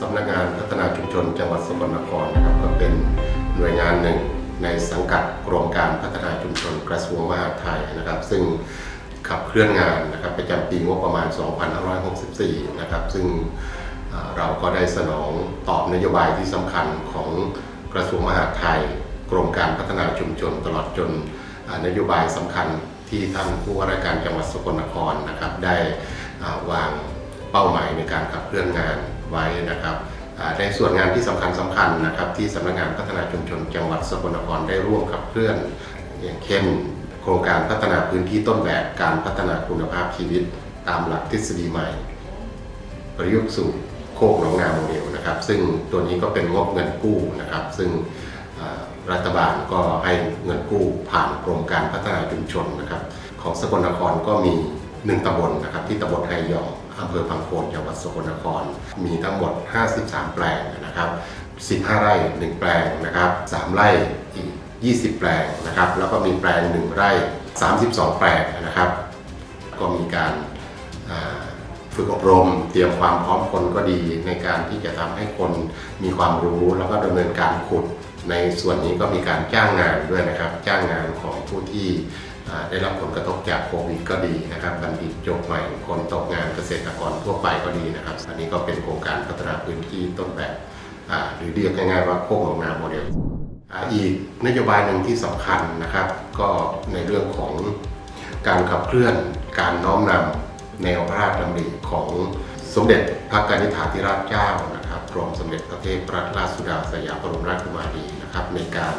สำนักงานพัฒนาชุมชนจังหวัดสกลนครนะครับก็เป็นหน่วยงานหนึ่งในสังกัดโครงการพัฒนาชุมชนกระทรวงมหาดไทยนะครับ ซึ่งขับเคลื่อนงานนะครับประจำปีงบประมาณ 2564 นะครับ ซึ่งเราก็ได้สนองตอบนโยบายที่สำคัญของกระทรวงมหาดไทย กรมการพัฒนาชุมชนตลอดจนนโยบายสำคัญที่ท่านผู้ว่าราชการจังหวัดสกลนครนะครับ ได้วางเป้าหมายในการขับเคลื่อนงาน ไว้นะครับในส่วนงานที่สำคัญสำคัญนะครับที่สำนักงานพัฒนาชุมชนจังหวัดสกลนครได้ร่วมขับเคลื่อนอย่างเช่นโครงการพัฒนาพื้นที่ต้นแบบการพัฒนาคุณภาพชีวิตตามหลักทฤษฎีใหม่ ประยุกต์สู่โคกหนองนาโมเดลนะครับ ซึ่งตัวนี้ก็เป็นงบเงินกู้นะครับ ซึ่งรัฐบาลก็ให้เงินกู้ผ่านโครงการพัฒนาชุมชนนะครับ ของสกลนครก็มีหนึ่งตำบลนะครับที่ตำบลไฮยอง อำเภอพังโคนจังหวัดสกลนคร มีทั้งหมด 53 แปลงนะครับ 15 ไร่ 1 แปลงนะครับ 3 ไร่อีก 20 แปลงนะครับ แล้วก็มีแปลง 1 ไร่ 32 แปลงนะครับ ก็มีการฝึกอบรม เตรียมความพร้อมคนก็ดีในการที่จะทำให้คนมีความรู้แล้วก็ดำเนินการขุด ในส่วนนี้ก็มีการจ้างงานด้วยนะครับ จ้างงานของผู้ที่ ได้รับผลกระทบจากโควิดก็ดีนะครับบัณฑิตจบใหม่คนตกงานเกษตรกรทั่วไปก็ดีนะครับ อันนี้ก็เป็นโครงการพัฒนาพื้นที่ต้นแบบหรือเรียกง่ายๆว่าโคกหนองนาโมเดลอีกนโยบายหนึ่งที่สำคัญนะครับ ก็ในเรื่องของการขับเคลื่อนการน้อมนำแนวพระราชดำริของสมเด็จพระกนิษฐาธิราชเจ้านะครับกรมสมเด็จพระเทพรัตนราชสุดาสยามบรมราชกุมารีนะครับในการ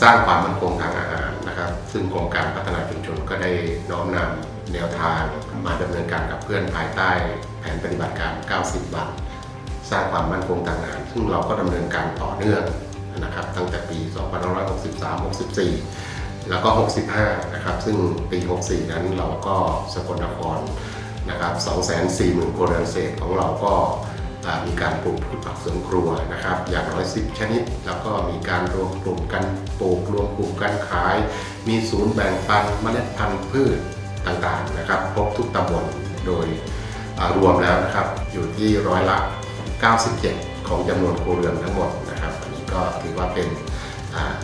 สร้างความมั่นคงทางอาหารนะครับ ซึ่งกรมการพัฒนาชุมชนก็ได้น้อมนำแนวทางมาดำเนินการกับเพื่อนภายใต้ แผนปฏิบัติการ 90 วัน สร้างความมั่นคงทางอาหาร ซึ่งเราก็ดำเนินการต่อเนื่องนะครับตั้งแต่ปี 2563-64 แล้วก็ 65 นะครับ ซึ่งปี 64 นั้นเราก็สกลนครนะครับ 240,000ครเอนเศษของเราก็ มีการปลูกพืชผักสวนครัวนะครับ อย่างน้อย10 ชนิด แล้วก็มีการรวมกลุ่มกันปลูกรวมกลุ่มกันขาย มีศูนย์แบ่งปันเมล็ดพันธุ์พืชต่างๆนะครับครบทุกตำบลโดยรวมแล้วนะครับอยู่ที่ร้อยละ 97 ของจำนวนครัวเรือนทั้งหมดนะครับอันนี้ก็ถือว่าเป็น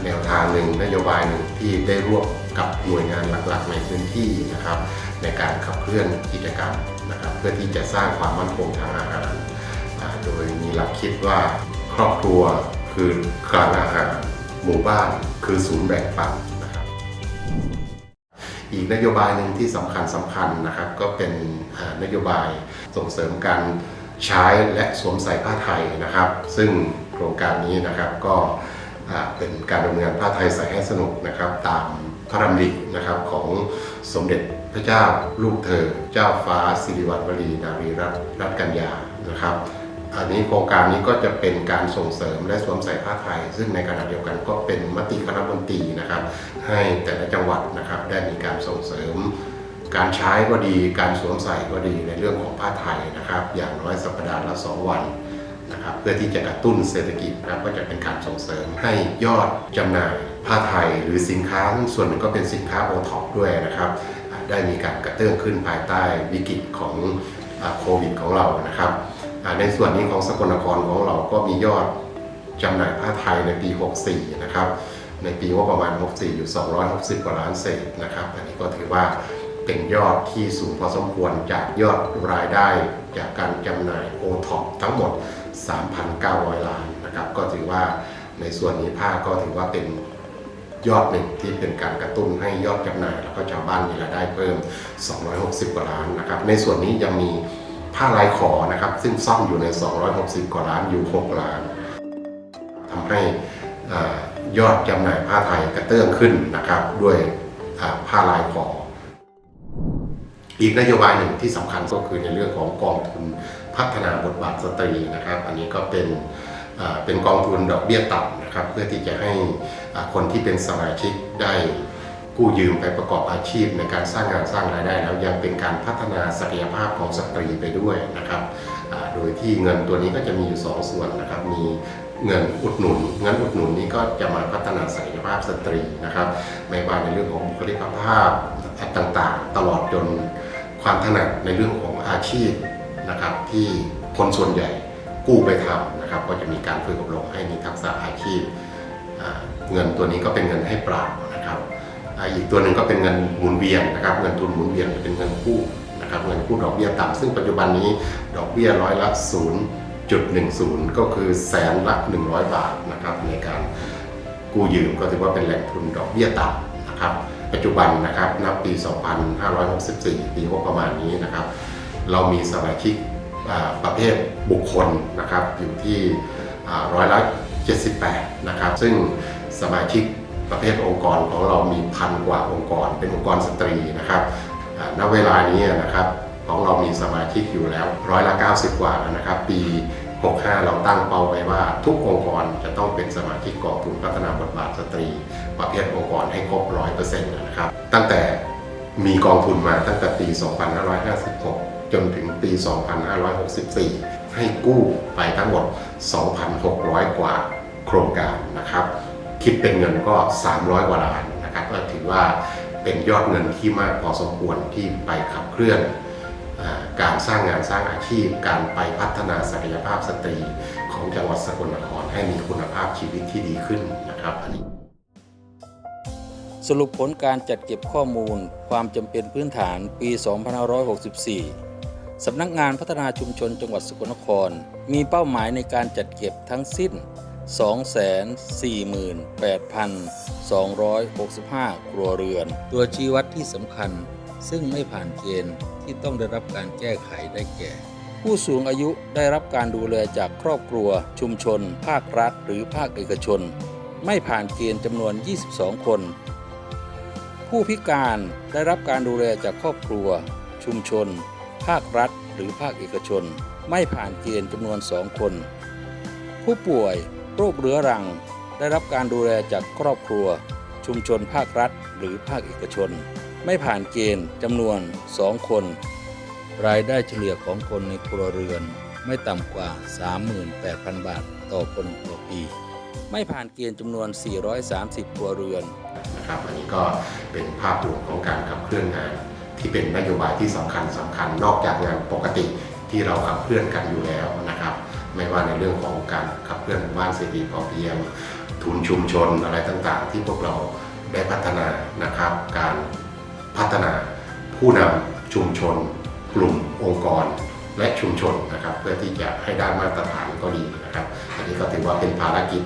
แนวทางหนึ่งนโยบายหนึ่งที่ได้ร่วมกับหน่วยงานหลักๆ ในพื้นที่นะครับ ในการขับเคลื่อนกิจกรรมนะครับ เพื่อที่จะสร้างความมั่นคงทางอาหาร โดยมีหลักคิดว่าครอบครัวคือคลังอาหารหมู่บ้านคือศูนย์แบ่งปันนะครับอีกนโยบายหนึ่งที่สำคัญสำคัญนะครับ ก็เป็นนโยบายส่งเสริมการใช้และสวมใส่ผ้าไทยนะครับ ซึ่งโครงการนี้นะครับก็เป็นการดำเนินผ้าไทยใส่ให้สนุกนะครับ ตามพระดำรินะครับของสมเด็จพระเจ้าลูกเธอ เจ้าฟ้าสิริวัณวรีนารีรัตน์รัตนกัญญานะครับ อันนี้โครงการนี้ก็จะเป็นการส่งเสริมและสวมใส่ผ้าไทย ซึ่งในขณะเดียวกันก็เป็นมติคณะมนตรีนะครับ ให้แต่ละจังหวัดนะครับได้มีการส่งเสริม การใช้ก็ดีการสวมใส่ก็ดีในเรื่องของผ้าไทยนะครับ อย่างน้อยสัปดาห์ละสองวันนะครับเพื่อที่จะกระตุ้นเศรษฐกิจนะครับก็จะเป็นการส่งเสริมให้ยอดจำหน่ายผ้าไทยหรือสินค้าส่วนหนึ่งก็เป็นสินค้าโอท็อปด้วยนะครับได้มีการกระเตื้องขึ้นภายใต้วิกฤตของโควิดของเรานะครับ ในส่วนนี้ของสกลนครของเราก็มียอดจำหน่ายผ้าไทยในปี 64 นะครับ ในปีว่าประมาณ 64 อยู่ 260 กว่าล้านเศษนะครับ อันนี้ก็ถือว่าเป็นยอดที่สูงพอสมควรจากยอดรายได้จากการจำหน่ายโอท็อปทั้งหมด 3,900 ล้านนะครับ ก็ถือว่าในส่วนนี้ผ้าก็ถือว่าเป็นยอดหนึ่งที่เป็นการกระตุ้นให้ยอดจำหน่าย แล้วก็ชาวบ้านมีรายได้เพิ่ม 260 กว่าล้านนะครับ ในส่วนนี้ยังมี ผ้าลายขอนะครับซึ่งซ่อมอยู่ใน 260 กว่าล้านอยู่ 6 ล้านทำให้ยอดจำหน่ายผ้าไทยกระเตื้องขึ้นนะครับด้วยผ้าลายขอ อีกนโยบายหนึ่งที่สำคัญก็คือในเรื่องของกองทุนพัฒนาบทบาทสตรีนะครับ อันนี้ก็เป็นเป็นกองทุนดอกเบี้ยต่ำนะครับ เพื่อที่จะให้คนที่เป็นสมาชิกได้ กู้ยืมไปประกอบอาชีพในการสร้างงานสร้างรายได้ แล้วยังเป็นการพัฒนาศักยภาพของสตรีไปด้วยนะครับโดยที่เงินตัวนี้ก็จะมีอยู่สองส่วนนะครับมีเงินอุดหนุนเงินอุดหนุนนี้ก็จะมาพัฒนาศักยภาพสตรีนะครับไม่ว่าในเรื่องของบุคลิกภาพต่างๆ ตลอดจนความถนัดในเรื่องของอาชีพนะครับที่คนส่วนใหญ่กู้ไปทำนะครับก็จะมีการฝึกอบรมให้มีทักษะอาชีพ เงินตัวนี้ก็เป็นเงินให้ปล่านะครับ อีกตัวหนึ่งก็เป็นเงินหมุนเวียนนะครับเงินทุนหมุนเวียนจะเป็นเงินกู้นะครับเงินกู้ดอกเบี้ยต่ำซึ่งปัจจุบันนี้ดอกเบี้ยร้อยละ 0.10 ก็คือแสนละ 100 บาทนะครับในการกู้ยืมก็ถือว่าเป็นแหล่งทุนดอกเบี้ยต่ำนะครับปัจจุบันนะครับนับปี 2564 ปีงบประมาณนี้นะครับ เรามีสมาชิกประเภทบุคคลนะครับอยู่ที่ร้อยละ78นะครับซึ่งสมาชิก ประเภทองค์กรของเรามีพันกว่าองค์กร เป็นองค์กรสตรีนะครับณเวลานี้นะครับของเรามีสมาชิกอยู่แล้วร้อยละ 90 กว่าแล้วนะครับ ปี 65 เราตั้งเป้าไว้ว่า ทุกองค์กรจะต้องเป็นสมาชิกกองทุนพัฒนาบทบาทสตรี ประเภทองค์กรให้ครบ 100%นะครับ ตั้งแต่มีกองทุนมาตั้งแต่ปี 2556 จนถึงปี 2564 ให้กู้ไปทั้งหมด 2,600 กว่าโครงการนะครับ คิดเป็นเงินก็ 300 กว่าล้านนะครับก็ถือว่าเป็นยอดเงินที่มากพอสมควรที่ไปขับเคลื่อนอการสร้างงานสร้างอาชีพ การไปพัฒนาศักยภาพสตรีของจังหวัดสกลนครให้มีคุณภาพชีวิตที่ดีขึ้นนะครับอันนี้สรุปผลการจัดเก็บข้อมูล ความจำเป็นพื้นฐานปี 2564 สำนักงานพัฒนาชุมชนจังหวัดสกลนคร มีเป้าหมายในการจัดเก็บทั้งสิ้น 248,265 ครัวเรือน ตัวชี้วัดที่สำคัญ ซึ่งไม่ผ่านเกณฑ์ที่ต้องได้รับการแก้ไขได้แก่ ผู้สูงอายุได้รับการดูแลจากครอบครัว ชุมชน ภาครัฐ หรือภาคเอกชน ไม่ผ่านเกณฑ์จำนวน 22 คน ผู้พิการได้รับการดูแลจากครอบครัว ชุมชน ภาครัฐ หรือภาคเอกชน ไม่ผ่านเกณฑ์จำนวนสองคน ผู้ป่วย โรคเรื้อรังได้รับการดูแลจากครอบครัว ชุมชนภาครัฐ หรือภาคเอกชน ไม่ผ่านเกณฑ์จำนวนสองคน รายได้เฉลี่ยของคนในครัวเรือน ไม่ต่ำกว่า 38,000 บาทต่อคนต่อปี ไม่ผ่านเกณฑ์จำนวน 430 ครัวเรือนนะครับอันนี้ก็เป็นภาพรวมของการขับเคลื่อนงานที่เป็นนโยบายที่สำคัญสำคัญนอกจากงานปกติที่เราขับเคลื่อนกันอยู่แล้วนะครับ ไม่ว่าในเรื่องของการขับเคลื่อนบ้านเศรษฐกิจพอเพียง ทุนชุมชนอะไรต่างๆ ที่พวกเราได้พัฒนานะครับ การพัฒนาผู้นำชุมชน กลุ่มองค์กร และชุมชนนะครับ เพื่อที่จะให้ได้มาตรฐานก็ดีนะครับ อันนี้ก็ถือว่าเป็นภารกิจ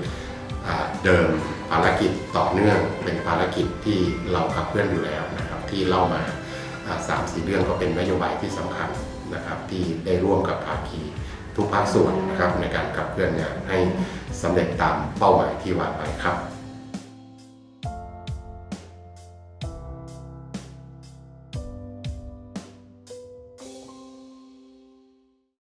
เดิมภารกิจต่อเนื่องเป็นภารกิจที่เราขับเคลื่อนอยู่แล้วนะครับ ที่เล่ามาอ่าสามสี่เรื่องก็เป็นนโยบายที่สำคัญนะครับ ที่ได้ร่วมกับภาคี ทุกภาคส่วนนะครับในการขับเคลื่อนงานให้สำเร็จตามเป้าหมายที่วางไว้ครับ